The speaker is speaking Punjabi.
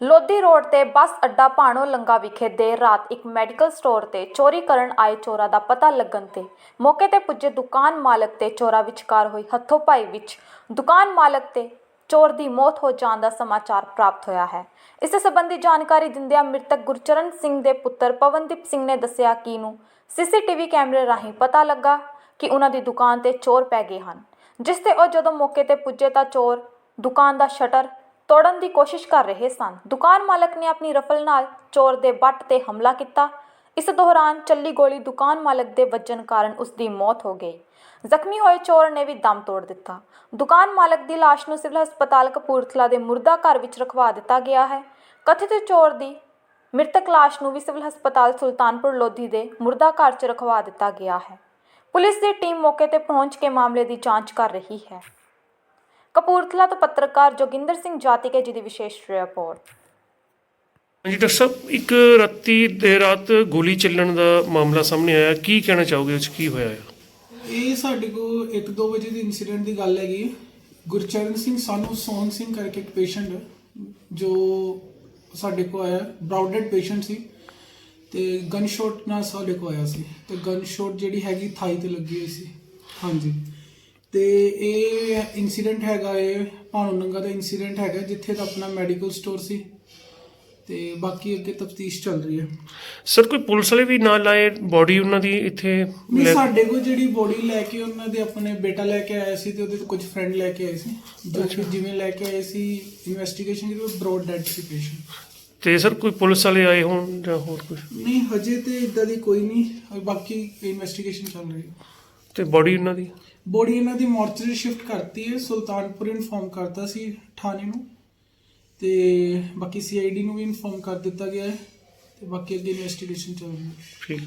ਲੋਧੀ ਰੋਡ ਤੇ ਬੱਸ ਅੱਡਾ ਭਾਣੋ ਲੰਗਾ ਵਿਖੇ ਦੇਰ ਰਾਤ ਇੱਕ ਮੈਡੀਕਲ ਸਟੋਰ ਤੇ ਚੋਰੀ ਕਰਨ ਆਏ ਚੋਰਾਂ ਦਾ ਪਤਾ ਲੱਗਣ ਤੇ ਮੌਕੇ ਤੇ ਪੁੱਜੇ ਦੁਕਾਨ ਮਾਲਕ ਤੇ ਚੋਰਾਂ ਵਿਚਕਾਰ ਹੋਈ ਹੱਥੋਂ-ਪਾਈ ਵਿੱਚ। ਦੁਕਾਨ ਮਾਲਕ ਤੇ ਚੋਰ ਦੀ ਮੌਤ ਹੋ ਜਾਣ ਦਾ ਸਮਾਚਾਰ ਪ੍ਰਾਪਤ ਹੋਇਆ ਹੈ। ਇਸ ਸੰਬੰਧੀ ਜਾਣਕਾਰੀ ਦਿੰਦਿਆਂ ਮ੍ਰਿਤਕ ਗੁਰਚਰਨ ਸਿੰਘ ਦੇ ਪੁੱਤਰ ਪਵਨਦੀਪ ਸਿੰਘ ਨੇ ਦੱਸਿਆ ਕਿ ਨੂੰ ਸੀਸੀਟੀਵੀ ਕੈਮਰੇ ਰਾਹੀਂ ਪਤਾ ਲੱਗਾ ਕਿ ਉਹਨਾਂ ਦੀ ਦੁਕਾਨ ਤੇ ਚੋਰ ਪੈ ਗਏ ਹਨ। ਜਿਸ ਤੇ ਉਹ ਜਦੋਂ ਮੌਕੇ ਤੇ ਪੁੱਜੇ ਤਾਂ ਚੋਰ ਦੁਕਾਨ ਦਾ ਸ਼ਟਰ ਤੋੜਨ ਦੀ ਕੋਸ਼ਿਸ਼ ਕਰ ਰਹੇ ਸਨ। ਦੁਕਾਨ ਮਾਲਕ ਨੇ ਆਪਣੀ ਰਫਲ ਨਾਲ ਚੋਰ ਦੇ ਬੱਟ ਤੇ ਹਮਲਾ ਕੀਤਾ। ਇਸ ਦੌਰਾਨ ਚੱਲੀ ਗੋਲੀ ਦੁਕਾਨ ਮਾਲਕ ਦੇ ਵੱਜਣ ਕਾਰਨ ਉਸ ਦੀ ਮੌਤ ਹੋ ਗਈ। ਜ਼ਖਮੀ ਹੋਏ ਚੋਰ ਨੇ ਵੀ ਦਮ ਤੋੜ ਦਿੱਤਾ। ਦੁਕਾਨ ਮਾਲਕ ਦੀ ਲਾਸ਼ ਨੂੰ ਸਿਵਲ ਹਸਪਤਾਲ ਕਪੂਰਥਲਾ ਦੇ ਮੁਰਦਾ ਘਰ ਵਿੱਚ ਰਖਵਾ ਦਿੱਤਾ ਗਿਆ ਹੈ। ਕਥਿਤ ਚੋਰ ਦੀ ਮ੍ਰਿਤਕ ਲਾਸ਼ ਨੂੰ ਵੀ ਸਿਵਲ ਹਸਪਤਾਲ ਸੁਲਤਾਨਪੁਰ ਲੋਧੀ ਦੇ ਮੁਰਦਾ ਘਰ 'ਚ ਰਖਵਾ ਦਿੱਤਾ ਗਿਆ ਹੈ। ਪੁਲਿਸ ਦੀ ਟੀਮ ਮੌਕੇ ਤੇ ਪਹੁੰਚ ਕੇ ਮਾਮਲੇ ਦੀ ਜਾਂਚ ਕਰ ਰਹੀ ਹੈ। ਕਪੂਰਥਲਾ ਤੋਂ ਪੱਤਰਕਾਰ ਜੋਗਿੰਦਰ ਸਿੰਘ ਜਾਤੀਕੇ ਜੀ ਦੀ ਵਿਸ਼ੇਸ਼ ਰਿਪੋਰਟ। ਹਾਂਜੀ ਡਾਕਟਰ ਸਾਹਿਬ ਇੱਕ ਰਾਤੀ ਦੇਰ ਰਾਤ ਗੋਲੀ ਚੱਲਣ ਦਾ ਮਾਮਲਾ ਸਾਹਮਣੇ ਆਇਆ। ਕੀ ਕਹਿਣਾ ਚਾਹੋਗੇ? ਉਸ ਕੀ ਹੋਇਆ ਹੈ ਇਹ ਸਾਡੇ ਕੋ 1-2 ਵਜੇ ਦੀ ਇਨਸੀਡੈਂਟ ਦੀ ਗੱਲ ਹੈਗੀ। ਗੁਰਚਰਨ ਸਿੰਘ ਸਾਨੂੰ ਸੋਹਣ ਸਿੰਘ ਕਰਕੇ ਇੱਕ ਪੇਸ਼ੈਂਟ ਜੋ ਸਾਡੇ ਕੋ ਆਇਆ ਬਰਾਊਡਡ ਪੇਸ਼ੈਂਟ ਸੀ ਤੇ ਗਨ ਸ਼ਾਟ ਨਾਲ ਸਾਡੇ ਕੋ ਆਇਆ ਸੀ। ਤੇ ਗਨ ਸ਼ਾਟ ਜਿਹੜੀ ਹੈਗੀ ਥਾਈ ਤੇ ਲੱਗੀ ਹੋਈ ਸੀ। ਹਾਂਜੀ। ਤੇ ਇਹ ਇਨਸੀਡੈਂਟ ਹੈਗਾ ਇਹ ਭਾਣੋ ਨੰਗਾ ਦਾ ਇਨਸੀਡੈਂਟ ਹੈਗਾ ਜਿੱਥੇ ਦਾ ਆਪਣਾ ਮੈਡੀਕਲ ਸਟੋਰ ਸੀ ਤੇ ਬਾਕੀ ਅੱਗੇ ਤਫਤੀਸ਼ ਚੱਲ ਰਹੀ ਹੈ। ਸਰ ਕੋਈ ਪੁਲਿਸ ਵਾਲੇ ਵੀ ਨਾਲ ਆਏ ਬੋਡੀ ਉਹਨਾਂ ਦੀ ਇੱਥੇ ਨਹੀਂ ਸਾਡੇ ਕੋਲ ਜਿਹੜੀ ਬੋਡੀ ਲੈ ਕੇ ਉਹਨਾਂ ਦੇ ਆਪਣੇ ਬੇਟਾ ਲੈ ਕੇ ਆਇਆ ਸੀ ਤੇ ਉਹਦੇ ਕੁਝ ਫਰੈਂਡ ਲੈ ਕੇ ਆਏ ਸੀ। ਜੋ ਕਿ ਜਿਵੇਂ ਲੈ ਕੇ ਆਏ ਸੀ ਇਨਵੈਸਟੀਗੇਸ਼ਨ ਕੀਤੀ ਬ੍ਰੌਡ ਡੈਡ ਸੀ ਪੇਸ਼ੈਂਟ ਤੇ ਸਰ ਕੋਈ ਪੁਲਿਸ ਵਾਲੇ ਆਏ ਹੋਣ ਜਾਂ ਹੋਰ ਕੁਝ ਨਹੀਂ ਹਜੇ ਤੇ ਇਦਾਂ ਦੀ ਕੋਈ ਨਹੀਂ ਬਾਕੀ ਇਨਵੈਸਟੀਗੇਸ਼ਨ ਚੱਲ ਰਹੀ ਹੈ। ਤੇ ਬੋਡੀ ਉਹਨਾਂ ਦੀ? ਬੋਡੀ ਇਹਨਾਂ ਦੀ ਮੋਰਚਰੀ ਸ਼ਿਫਟ ਕਰਤੀ ਹੈ, ਸੁਲਤਾਨਪੁਰ ਇਨਫੋਰਮ ਕਰਤਾ ਸੀ ਥਾਣੇ ਨੂੰ। ਤੇ ਬਾਕੀ ਸੀਆਈਡੀ ਨੂੰ ਵੀ ਇਨਫੋਰਮ ਕਰ ਦਿੱਤਾ ਗਿਆ ਹੈ ਤੇ ਬਾਕੀ ਅੱਗੇ ਇਨਵੈਸਟੀਗੇਸ਼ਨ ਚੱਲ ਰਹੀ ਹੈ। ਠੀਕ